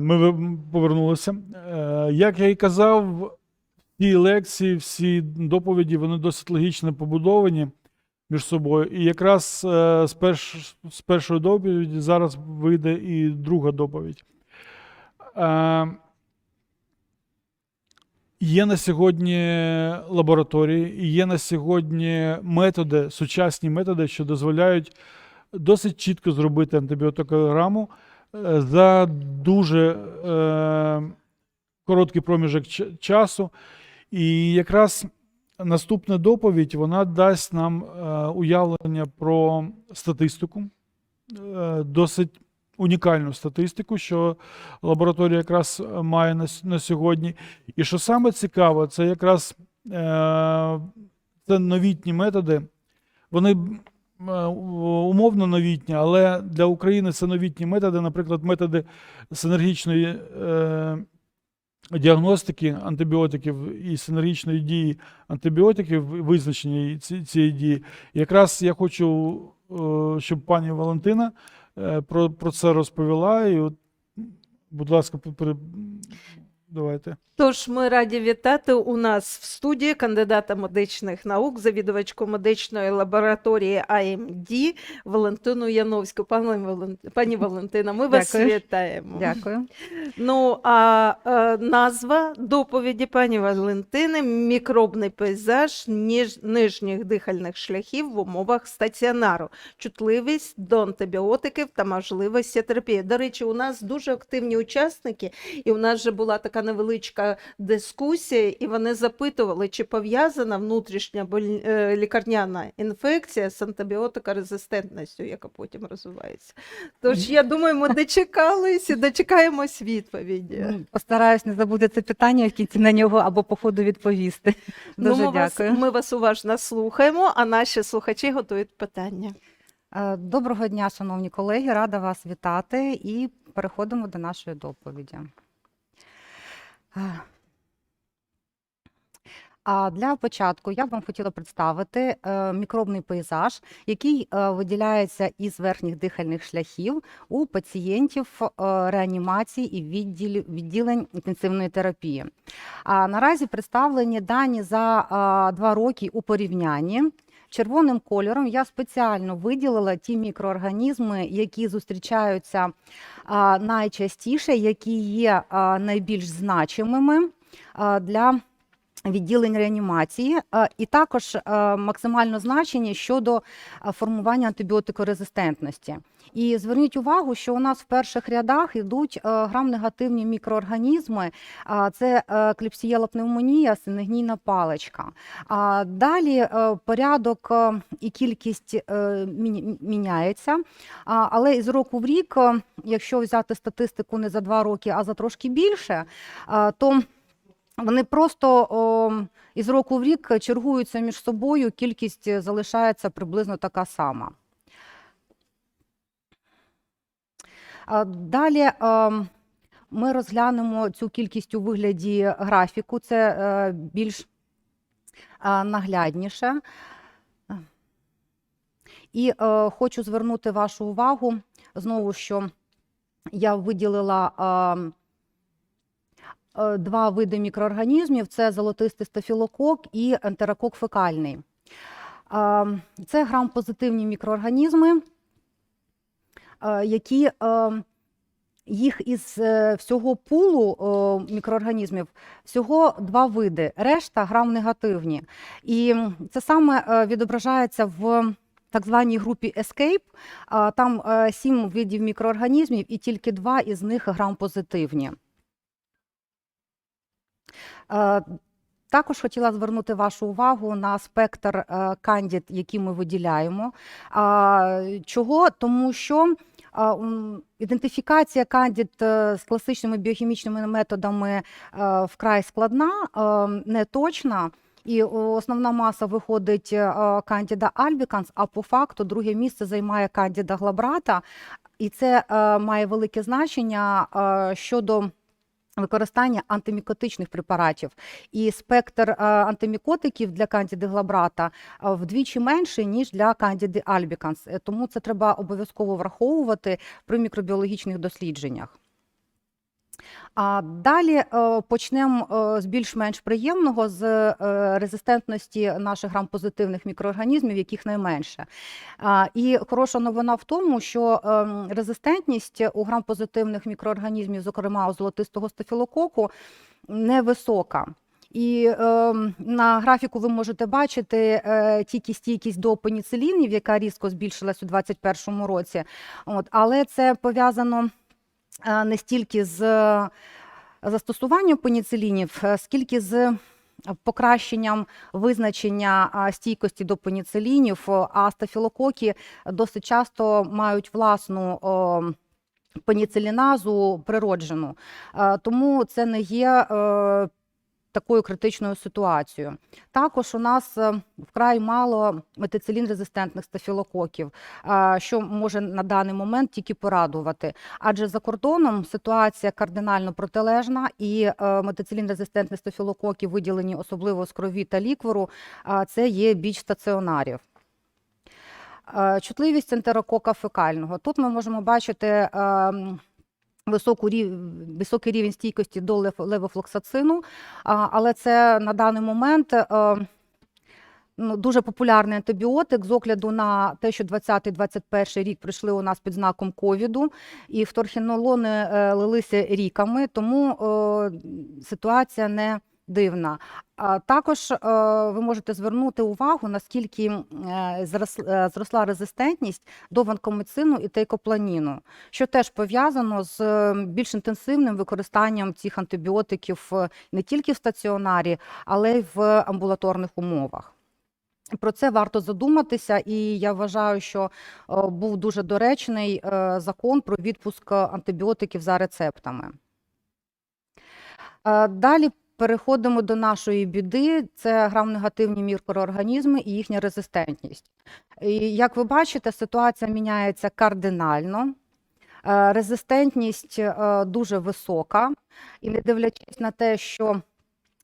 Ми повернулися. Е, Як я і казав, всі лекції, всі доповіді, вони досить логічно побудовані між собою. І якраз е, з, перш, з першої доповіді зараз вийде і друга доповідь. Е, Є на сьогодні лабораторії, є на сьогодні методи, сучасні методи, що дозволяють досить чітко зробити антибіотикограму за дуже е, короткий проміжок часу. І якраз наступна доповідь вона дасть нам е, уявлення про статистику, е, досить унікальну статистику, що лабораторія якраз має на, сьогодні. І що саме цікаво, це якраз е, це новітні методи. Вони е, умовно новітні, але для України це новітні методи, наприклад, методи синергічної е, діагностики антибіотиків і синергічної дії антибіотиків, визначення цієї дії. Якраз я хочу, е, щоб пані Валентина е, про, це розповіла. І от, будь ласка, давайте. Тож ми раді вітати у нас в студії кандидата медичних наук, завідувачку медичної лабораторії АМД Валентину Яновську. Пані, Пані Валентина, ми вас Дякую. вітаємо. Дякую. Ну а е, назва доповіді пані Валентини мікробний пейзаж ніж, нижніх дихальних шляхів в умовах стаціонару, чутливість до антибіотиків та можливості терапії. До речі, у нас дуже активні учасники, і у нас вже була така невеличка дискусія, і вони запитували, чи пов'язана внутрішня боль- е, лікарняна інфекція з антибіотикорезистентністю, яка потім розвивається. Тож я думаю, ми дочекались і дочекаємось відповіді. Ну, Постараюсь не забути це питання в кінці на нього або по ходу відповісти. Дуже ну, ми, вас, ми вас уважно слухаємо, а наші слухачі готують питання. Е, Доброго дня, шановні колеги, рада вас вітати і переходимо до нашої доповіді. А для початку я б вам хотіла представити е, мікробний пейзаж, який е, виділяється із верхніх дихальних шляхів у пацієнтів е, реанімації і відділень інтенсивної терапії. А наразі представлені дані за два роки у порівнянні. Червоним кольором. Я спеціально виділила ті мікроорганізми, які зустрічаються найчастіше, які є найбільш значимими для відділень реанімації, і також максимально значені щодо формування антибіотикорезистентності. І зверніть увагу, що у нас в перших рядах йдуть е, грам-негативні мікроорганізми. Це е, кліпсієла пневмонія, синегнійна паличка. А далі е, порядок е, і кількість е, міняється. Але із року в рік, е, якщо взяти статистику не за два роки, а за трошки більше, то вони просто о, із року в рік чергуються між собою, кількість залишається приблизно така сама. Далі е, ми розглянемо цю кількість у вигляді графіку. Це е, більш е, наглядніше. І хочу звернути вашу увагу знову, що я виділила два види мікроорганізмів: це золотистий стафілокок і ентерокок фекальний. Е, Це грам-позитивні мікроорганізми, е, які е, їх із е, всього пулу е, мікроорганізмів всього два види, решта грам-негативні. І це саме е, відображається в так званій групі Escape. Там е, сім видів мікроорганізмів, і тільки два із них грам-позитивні. Е, Також хотіла звернути вашу увагу на спектр е, кандід, який ми виділяємо. Чого? Тому що ідентифікація кандід е, з класичними біохімічними методами е, вкрай складна, е, неточна. І основна маса виходить е, кандіда альбіканс, а по факту друге місце займає кандіда глабрата. І це е, має велике значення е, щодо використання антимікотичних препаратів. І спектр е, антимікотиків для кандіди глабрата е, вдвічі менший, ніж для кандіди альбіканс. Е, Тому це треба обов'язково враховувати при мікробіологічних дослідженнях. А далі е, почнемо е, з більш-менш приємного з е, резистентності наших грам-позитивних мікроорганізмів, яких найменше. І хороша новина в тому, що ем, резистентність у грам-позитивних мікроорганізмів, зокрема у золотистого стафілококу, невисока. І е, на графіку ви можете бачити е, тільки стійкість до пеніцилінів, яка різко збільшилась у 2021 році. От, але це пов'язано не стільки з е, застосуванням пеніцилінів, е, скільки з покращенням визначення стійкості до пеніцилінів, а стафілококи досить часто мають власну пеніциліназу природжену. Е, Тому це не є такою критичною ситуацією. Також у нас е, вкрай мало метицилін-резистентних стафілококів, е, що може на даний момент тільки порадувати. Адже за кордоном ситуація кардинально протилежна, і е, метицилін-резистентні стафілококи, виділені особливо з крові та ліквору, це є біч стаціонарів. Чутливість ентерокока фекального. Тут ми можемо бачити е, м, високу рів- високий рівень стійкості до лев- левофлоксацину, а, але це на даний момент е, ну, дуже популярний антибіотик з огляду на те, що 20-21 рік прийшли у нас під знаком ковіду, і вторхінолони е, лилися ріками, тому е, ситуація не дивна. А також е, ви можете звернути увагу, наскільки е, е, зросла резистентність до ванкомицину і тейкопланіну, що теж пов'язано з більш інтенсивним використанням цих антибіотиків не тільки в стаціонарі, але й в амбулаторних умовах. Про це варто задуматися, і я вважаю, що був дуже доречний закон про відпуск антибіотиків за рецептами. Далі переходимо до нашої біди. Це грам-негативні мікроорганізми і їхня резистентність. І, як ви бачите, ситуація міняється кардинально. Е, Резистентність е, дуже висока, і не дивлячись на те, що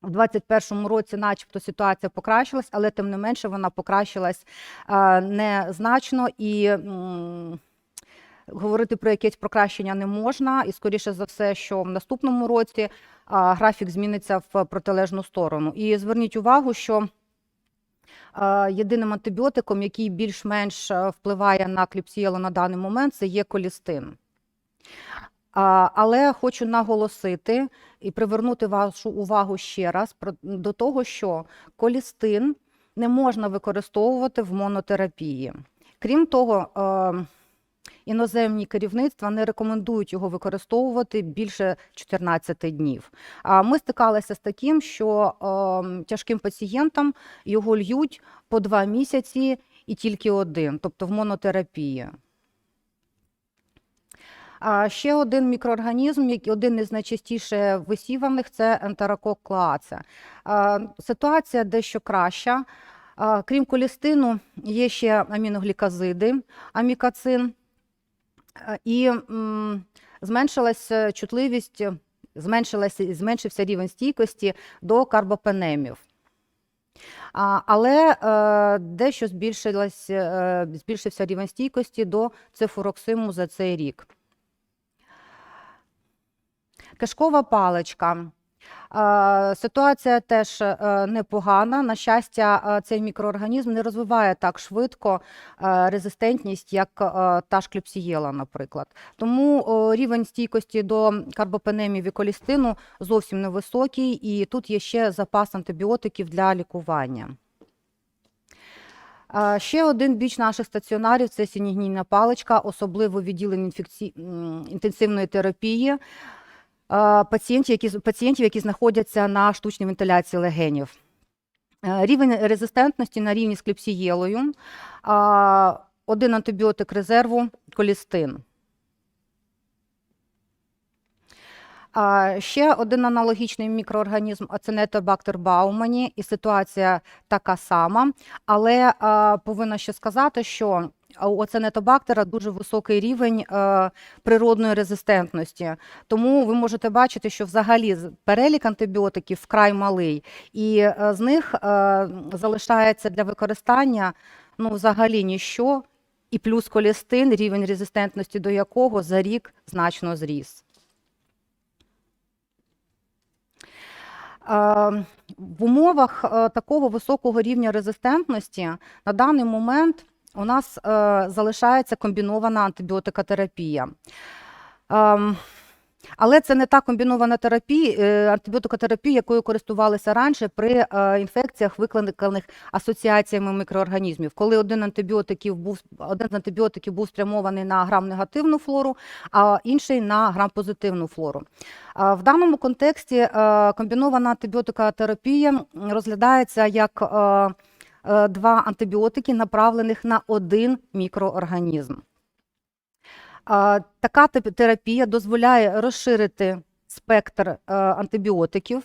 в 2021 році, начебто, ситуація покращилась, але тим не менше вона покращилась е, незначно і говорити про якесь покращення не можна. І скоріше за все, що в наступному році графік зміниться в протилежну сторону. І зверніть увагу, що єдиним антибіотиком, який більш-менш впливає на кліпсієлу на даний момент, це є колістин. Але хочу наголосити і привернути вашу увагу ще раз до того, що колістин не можна використовувати в монотерапії. Крім того, іноземні керівництва не рекомендують його використовувати більше 14 днів. А ми стикалися з таким, що е, тяжким пацієнтам його льють по два місяці і тільки один, тобто в монотерапії. А ще один мікроорганізм, один із найчастіше висіваних, це ентерокок клоаце. Ситуація дещо краща. Крім колістину, є ще аміноглікозиди, амікацин, і м, зменшилася чутливість, зменшилася, зменшився рівень стійкості до карбопенемів. Але е, дещо е, збільшився рівень стійкості до цифуроксиму за цей рік. Кишкова паличка. Е, Ситуація теж е, непогана. На щастя, е, цей мікроорганізм не розвиває так швидко резистентність, як та ж кліпсієла, наприклад. Тому рівень стійкості до карбопенемів і колістину зовсім невисокий, і тут є ще запас антибіотиків для лікування. Ще один біч наших стаціонарів це синігнійна паличка, особливо відділень інфекці... інтенсивної терапії пацієнтів, які, пацієнтів, які знаходяться на штучній вентиляції легенів. Е, Рівень резистентності на рівні з кліпсієлою, один антибіотик резерву колістин. А, Ще один аналогічний мікроорганізм ацинетобактер баумані, і ситуація така сама. Але повинна ще сказати, що у ацинетобактера дуже високий рівень е, природної резистентності. Тому ви можете бачити, що взагалі перелік антибіотиків вкрай малий, і е, з них е, залишається для використання ну, взагалі ніщо, і плюс колістин, рівень резистентності до якого за рік значно зріс. В умовах е, такого високого рівня резистентності на даний момент у нас е, залишається комбінована антибіотикотерапія. Але це не та комбінована терапія, е, антибіотикотерапія, якою користувалися раніше при е, інфекціях, викликаних асоціаціями мікроорганізмів. Коли один, антибіотиків був, один з антибіотиків був спрямований на грам-негативну флору, а інший на грам-позитивну флору. В даному контексті е, комбінована антибіотикотерапія розглядається як два антибіотики, направлених на один мікроорганізм. Така терапія дозволяє розширити спектр е, антибіотиків,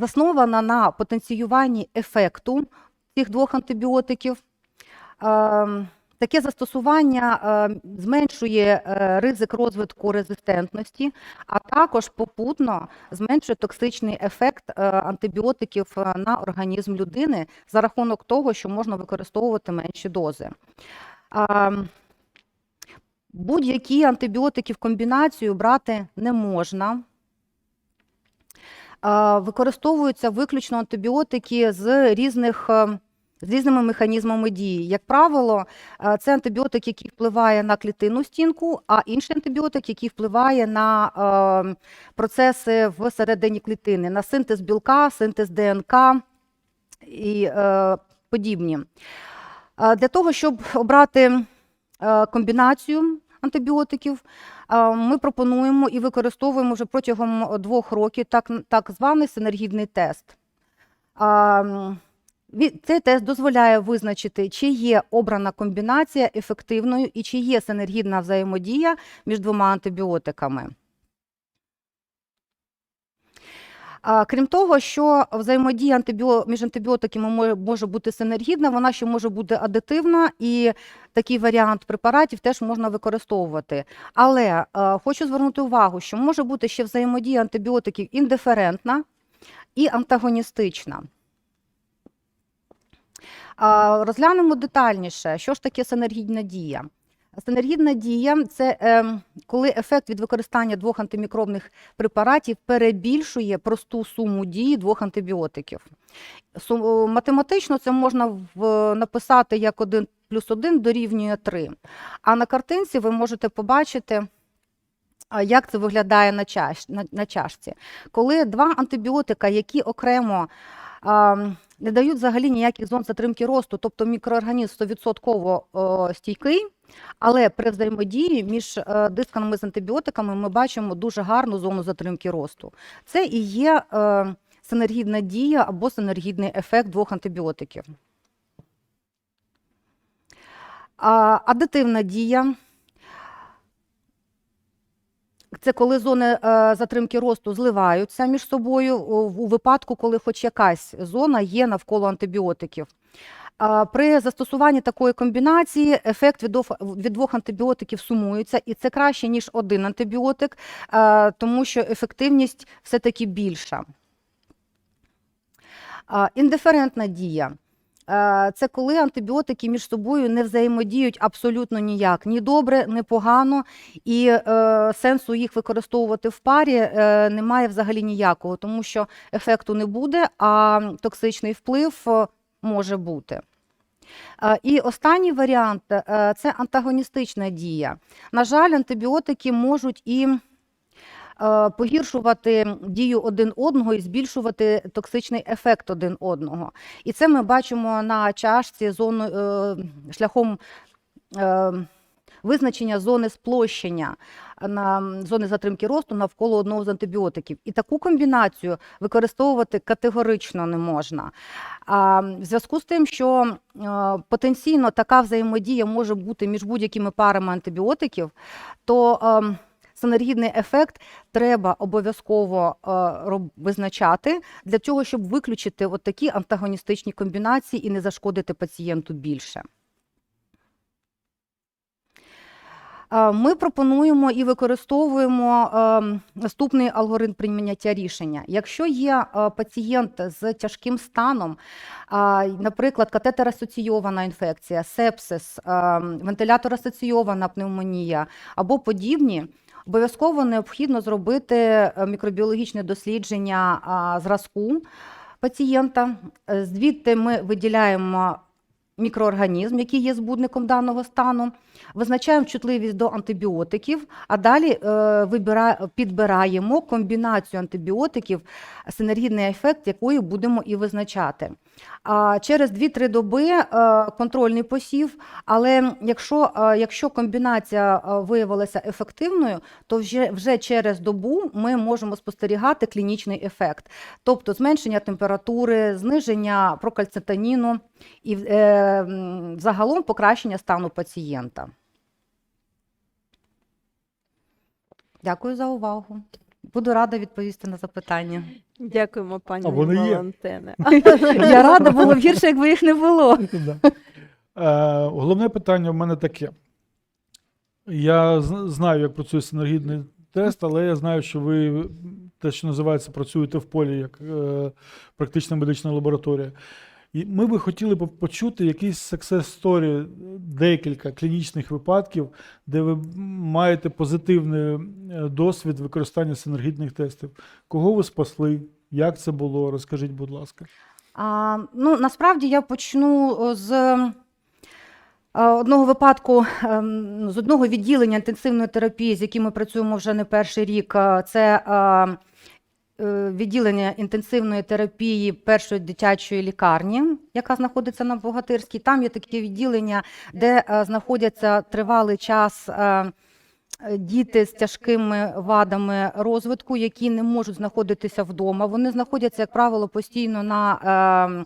заснована на потенціюванні ефекту цих двох антибіотиків. Таке застосування е, зменшує е, ризик розвитку резистентності, а також попутно зменшує токсичний ефект антибіотиків на організм людини за рахунок того, що можна використовувати менші дози. Будь-які антибіотики в комбінацію брати не можна. Використовуються виключно антибіотики з різних. е, З різними механізмами дії. Як правило, е, це антибіотик, який впливає на клітинну стінку, а інший антибіотик, який впливає на е, процеси всередині клітини, на синтез білка, синтез ДНК і е, подібні. Е, Для того, щоб обрати е, комбінацію антибіотиків, е, ми пропонуємо і використовуємо вже протягом двох років так, так званий синергідний тест. Ві- Цей тест дозволяє визначити, чи є обрана комбінація ефективною і чи є синергідна взаємодія між двома антибіотиками. А, Крім того, що взаємодія антибіо... між антибіотиками може, бути синергідна, вона ще може бути адитивна, і такий варіант препаратів теж можна використовувати. Але е, хочу звернути увагу, що може бути ще взаємодія антибіотиків індиферентна і антагоністична. Розглянемо детальніше, що ж таке синергідна дія. Синергідна дія це е, коли ефект від використання двох антимікробних препаратів перебільшує просту суму дії двох антибіотиків. Су- Математично це можна написати як 1 плюс 1 дорівнює 3. А на картинці ви можете побачити, як це виглядає на, чаш, на, на чашці. Коли два антибіотика, які окремо а, не дають взагалі ніяких зон затримки росту, тобто мікроорганізм 100% стійкий, але при взаємодії між е, дисками з антибіотиками ми бачимо дуже гарну зону затримки росту. Це і є е, синергідна дія або синергідний ефект двох антибіотиків. Адитивна дія. Це коли зони е, затримки росту зливаються між собою у, випадку, коли хоч якась зона є навколо антибіотиків. При застосуванні такої комбінації ефект від, двох- антибіотиків сумується, і це краще, ніж один антибіотик, е, тому що ефективність все-таки більша. Індиферентна дія. Е, Це коли антибіотики між собою не взаємодіють абсолютно ніяк, ні добре, ні погано, і е, сенсу їх використовувати в парі е, немає взагалі ніякого, тому що ефекту не буде, а токсичний вплив е, може бути. Е, І останній варіант це антагоністична дія. На жаль, антибіотики можуть і погіршувати дію один одного і збільшувати токсичний ефект один одного. І це ми бачимо на чашці зону, е, шляхом е, визначення зони сплощення на зони затримки росту навколо одного з антибіотиків. І таку комбінацію використовувати категорично не можна. А в зв'язку з тим, що е, потенційно така взаємодія може бути між будь-якими парами антибіотиків, то ем, синергідний ефект треба обов'язково е, визначати для того, щоб виключити от такі антагоністичні комбінації і не зашкодити пацієнту більше. Е, Ми пропонуємо і використовуємо ем, наступний алгоритм прийняття рішення. Якщо є е, пацієнт з тяжким станом, наприклад, катетер-асоційована інфекція, сепсис, вентилятор-асоційована пневмонія або подібні, Обов'язково необхідно зробити е, мікробіологічне дослідження зразку пацієнта. Е, Звідти ми виділяємо мікроорганізм, який є збудником даного стану, визначаємо чутливість до антибіотиків, а далі е, підбираємо комбінацію антибіотиків, синергійний ефект якої будемо і визначати. Через 2-3 доби е, контрольний посів, але якщо, е, якщо комбінація е, виявилася ефективною, то вже, вже через добу ми можемо спостерігати клінічний ефект, тобто зменшення температури, зниження прокальцитоніну і е, загалом покращення стану пацієнта. Дякую за увагу. Буду рада відповісти на запитання. Дякуємо, пані А вони є. Валентине. Я рада, було б гірше, якби їх не було. Да. Е, головне питання в мене таке. Я з- знаю, як працює синергідний тест, але я знаю, що ви те, що називається, працюєте в полі як е, практична медична лабораторія. І ми би хотіли б почути якісь success story, декілька клінічних випадків, де ви маєте позитивний е, досвід використання синергідних тестів. Кого ви спасли? Як це було? Розкажіть, будь ласка. А, ну, насправді я почну з е, одного випадку, ем, з одного відділення інтенсивної терапії, з яким ми працюємо вже не перший рік. Е, Це е, е, відділення інтенсивної терапії першої дитячої лікарні, яка знаходиться на Богатирській. Там є таке відділення, де е, знаходяться тривалий час. е, е, Діти з тяжкими вадами розвитку, які не можуть знаходитися вдома. Вони знаходяться, як правило, постійно на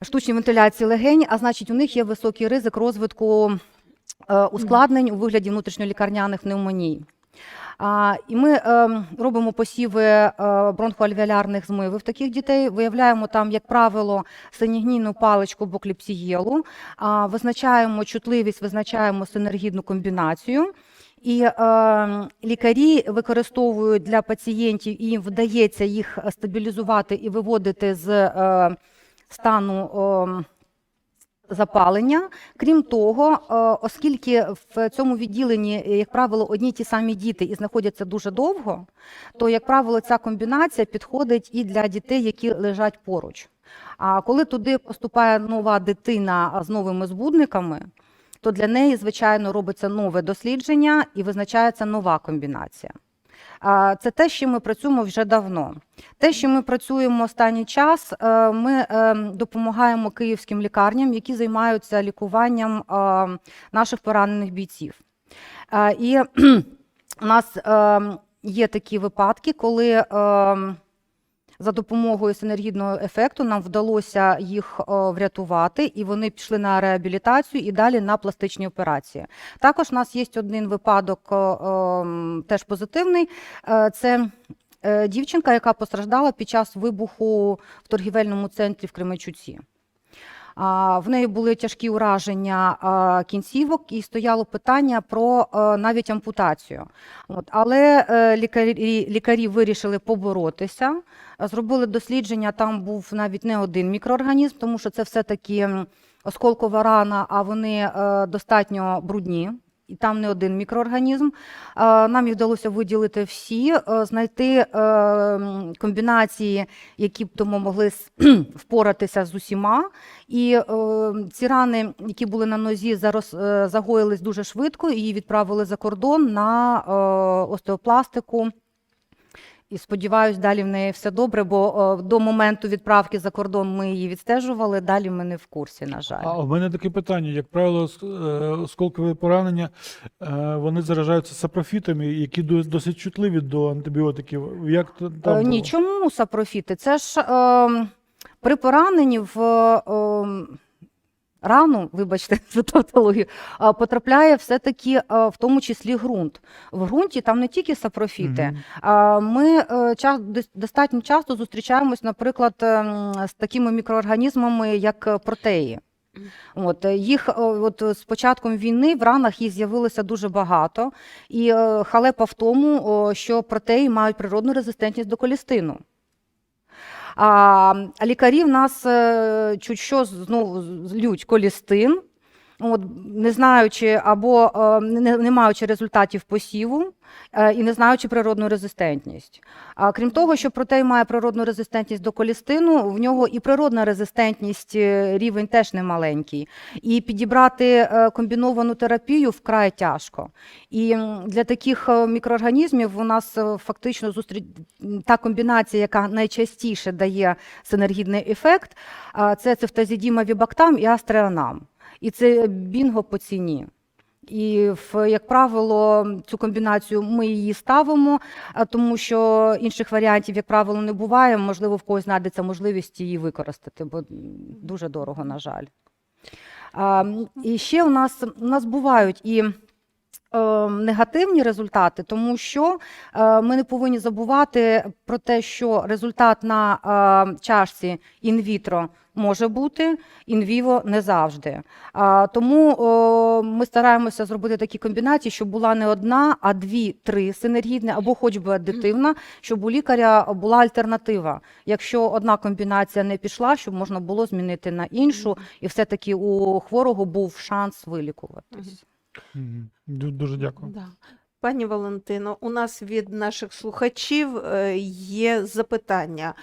е, штучній вентиляції легень, а значить, у них є високий ризик розвитку е, ускладнень у вигляді внутрішньолікарняних пневмоній. І ми е, робимо посіви е, бронхоальвеолярних змивів таких дітей. Виявляємо там, як правило, синігнійну паличку бокліпсієлу, визначаємо чутливість, визначаємо синергідну комбінацію. І е, лікарі використовують для пацієнтів, і їм вдається їх стабілізувати і виводити з е, стану е, запалення. Крім того, е, оскільки в цьому відділенні, е, як правило, одні й ті самі діти і знаходяться дуже довго, то, як правило, ця комбінація підходить і для дітей, які лежать поруч. А коли туди поступає нова дитина з новими збудниками, то для неї, звичайно, робиться нове дослідження і визначається нова комбінація. Це те, що ми працюємо вже давно. Те, що ми працюємо останній час, е, ми е, допомагаємо київським лікарням, які займаються лікуванням е, наших поранених бійців. І у нас є такі випадки, коли за допомогою синергідного ефекту нам вдалося їх врятувати, і вони пішли на реабілітацію і далі на пластичні операції. Також у нас є один випадок теж позитивний. Е, Це е, дівчинка, яка постраждала під час вибуху в торгівельному центрі в Кременчуці. В неї були тяжкі ураження кінцівок, і стояло питання про е, навіть ампутацію. От, але е, лікарі, лікарі вирішили поборотися, зробили дослідження. Там був навіть не один мікроорганізм, тому що це все-таки осколкова рана, а вони е, достатньо брудні. І там не один мікроорганізм. Е, Нам їх вдалося виділити всі, е, знайти е, комбінації, які б тому могли впоратися з усіма. І ці рани, які були на нозі, загоїлись дуже швидко, і її відправили за кордон на остеопластику. І сподіваюсь, далі в неї все добре, бо е, до моменту відправки за кордон ми її відстежували. Далі ми не в курсі, на жаль. А в мене таке питання. Як правило, е, осколкові поранення е, вони заражаються сапрофітами, які досить чутливі до антибіотиків. Як там Ні, було? чому сапрофіти? Це ж е, при пораненні в е, рану, вибачте за тавтологію, потрапляє все-таки в тому числі ґрунт. В ґрунті там не тільки сапрофіти. А Ми е, достатньо часто зустрічаємось, наприклад, ем, з такими мікроорганізмами, як е, протеї. От е, їх от з початком війни в ранах їх з'явилося дуже багато, і халепа в тому, що протеї мають природну резистентність до колістину. А лікарі в нас е, чуть що знову злють колістин, от, не знаючи або е, не, не маючи результатів посіву е, і не знаючи природну резистентність. А крім того, що протей має природну резистентність до колістину, в нього і природна резистентність е, рівень теж немаленький. І підібрати комбіновану терапію вкрай тяжко. І для таких мікроорганізмів у нас фактично зустріч та комбінація, яка найчастіше дає синергідний ефект, це цифтазідіма вібактам і астреонам. І це бінго по ціні. І, як правило, цю комбінацію ми її ставимо, тому що інших варіантів, як правило, не буває. Можливо, в когось знайдеться можливість її використати, бо дуже дорого, на жаль. І ще у нас, у нас бувають і негативні результати, тому що е, ми не повинні забувати про те, що результат на е, чашці інвітро може бути, інвіво не завжди. Тому ми стараємося зробити такі комбінації, щоб була не одна, а дві-три синергідні, або хоч би аддитивна, щоб у лікаря була альтернатива. Якщо одна комбінація не пішла, щоб можна було змінити на іншу, і все-таки у хворого був шанс вилікуватись. Дуже дякую. Да. Пані Валентино, у нас від наших слухачів е, є запитання.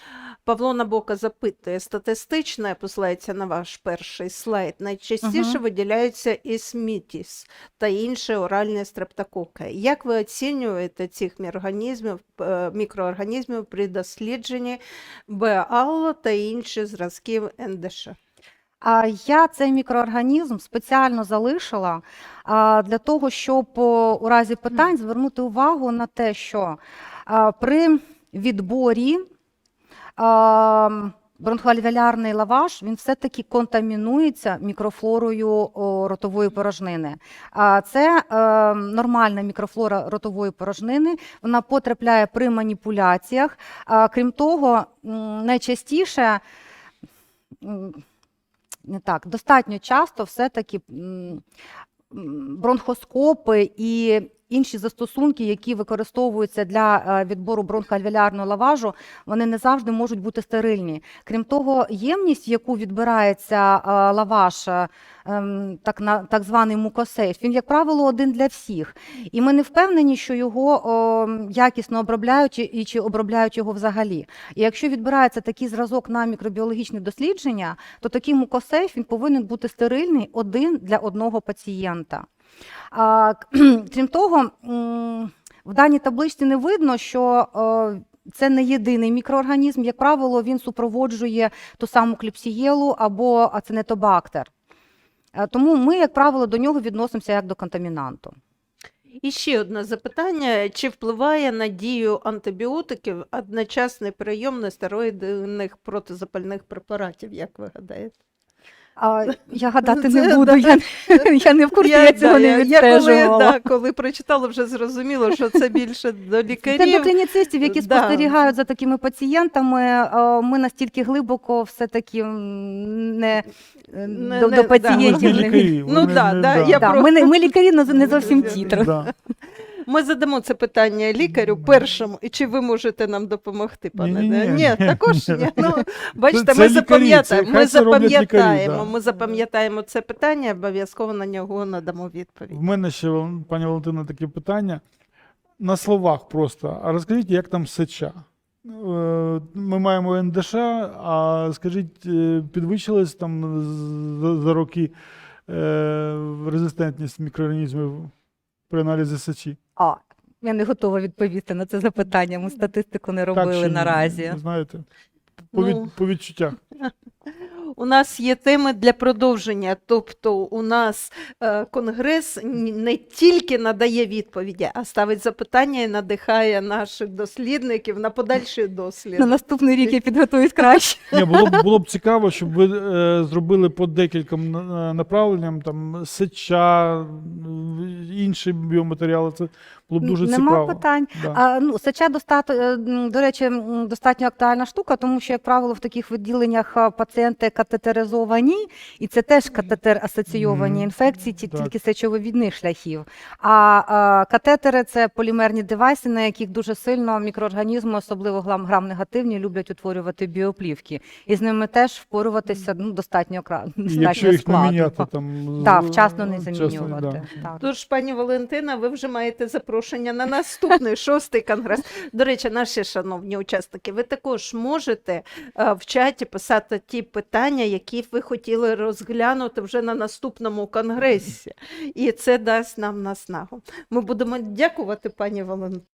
Павло Набока запитує, статистично, посилається на ваш перший слайд, найчастіше Мгм. виділяються ісмітіс та інші оральні стрептококи. Як ви оцінюєте цих мікроорганізмів, е, мікроорганізмів при дослідженні БАЛ та інші зразків НДШ? Я цей мікроорганізм спеціально залишила для того, щоб у разі питань звернути увагу на те, що при відборі бронхоальвеолярний лаваш він все-таки контамінується мікрофлорою ротової порожнини. Це е, нормальна мікрофлора ротової порожнини. Вона потрапляє при маніпуляціях. Крім того, найчастіше. Не так, достатньо часто все-таки бронхоскопи і інші застосунки, які використовуються для е, відбору бронхоальвеолярного лаважу, вони не завжди можуть бути стерильні. Крім того, ємність, яку відбирається е, лаваш, е, ем, так, на, так званий мукосейф, він, як правило, один для всіх. І ми не впевнені, що його якісно обробляють і- і чи обробляють його взагалі. І якщо відбирається такий зразок на мікробіологічне дослідження, то такий мукосейф він повинен бути стерильний один для одного пацієнта. Крім того, в даній табличці не видно, що е, це не єдиний мікроорганізм. Як правило, він супроводжує ту саму кліпсієлу або ацинетобактер. Е, Тому ми, як правило, до нього відносимося як до контамінанту. І ще одне запитання: чи впливає на дію антибіотиків одночасний прийом нестероїдних протизапальних препаратів, як ви гадаєте? А, я гадати не буду, я, я не в курсі, я, цього да, не я, я коли, да, коли прочитала, вже зрозуміло, що це більше до Це лікарів. до клініцистів, які Да. спостерігають за такими пацієнтами. е, Ми настільки глибоко все-таки не, е, Не- до, не- до да. Ви пацієнтів. не не- лікарі. Ну да, не- да, я Да, ми, не, ми лікарі не, не зовсім ті. Да. Ми задамо це питання лікарю першому, і чи ви можете нам допомогти, пане? Ні-ні-ні. Ні, також ні. Ну, бачите, Це ми лікарі, запам'ятаємо. це Ми запам'ятаємо. да. Ми запам'ятаємо це питання, обов'язково на нього надамо відповідь. В мене ще, пані Валентина, таке питання. На словах просто. А розкажіть, як там сеча? Е, Ми маємо НДШ, а скажіть, е, підвищилась там за, за роки е, резистентність мікроорганізмів при аналізі сечі? А, я не готова відповісти на це запитання. Ми статистику не робили чи ні? наразі. Ви знаєте, по, від, Ну, по відчуттях. У нас є теми для продовження. Тобто, у нас е, конгрес не тільки надає відповіді, а ставить запитання і надихає наших дослідників на подальші досліди. На наступний рік я підготуюсь краще. Ні, було б було б цікаво, щоб ви е, зробили по декільком направленням, там сеча, інші біоматеріали. Це було б дуже Нема цікаво. питань. Да. А, ну, сеча достатньо, е, до речі, достатньо актуальна штука, тому що, як правило, в таких відділеннях пацієнти, катетеризовані, і це теж катетер асоційовані Мгм. інфекції, ті- тільки сечовивідних шляхів. А, а катетери це полімерні девайси, на яких дуже сильно мікроорганізми, особливо грам-негативні, люблять утворювати біоплівки. І з ними теж впоруватися ну, достатньо, достатньо якщо їх не складно. міняти, там Так, вчасно не замінювати. да. Так. Тож, пані Валентина, ви вже маєте запрошення на наступний шостий конгрес. До речі, наші шановні учасники, ви також можете е, в чаті писати ті питання, які ви хотіли розглянути вже на наступному конгресі. І це дасть нам наснагу. Ми будемо дякувати пані Валентині.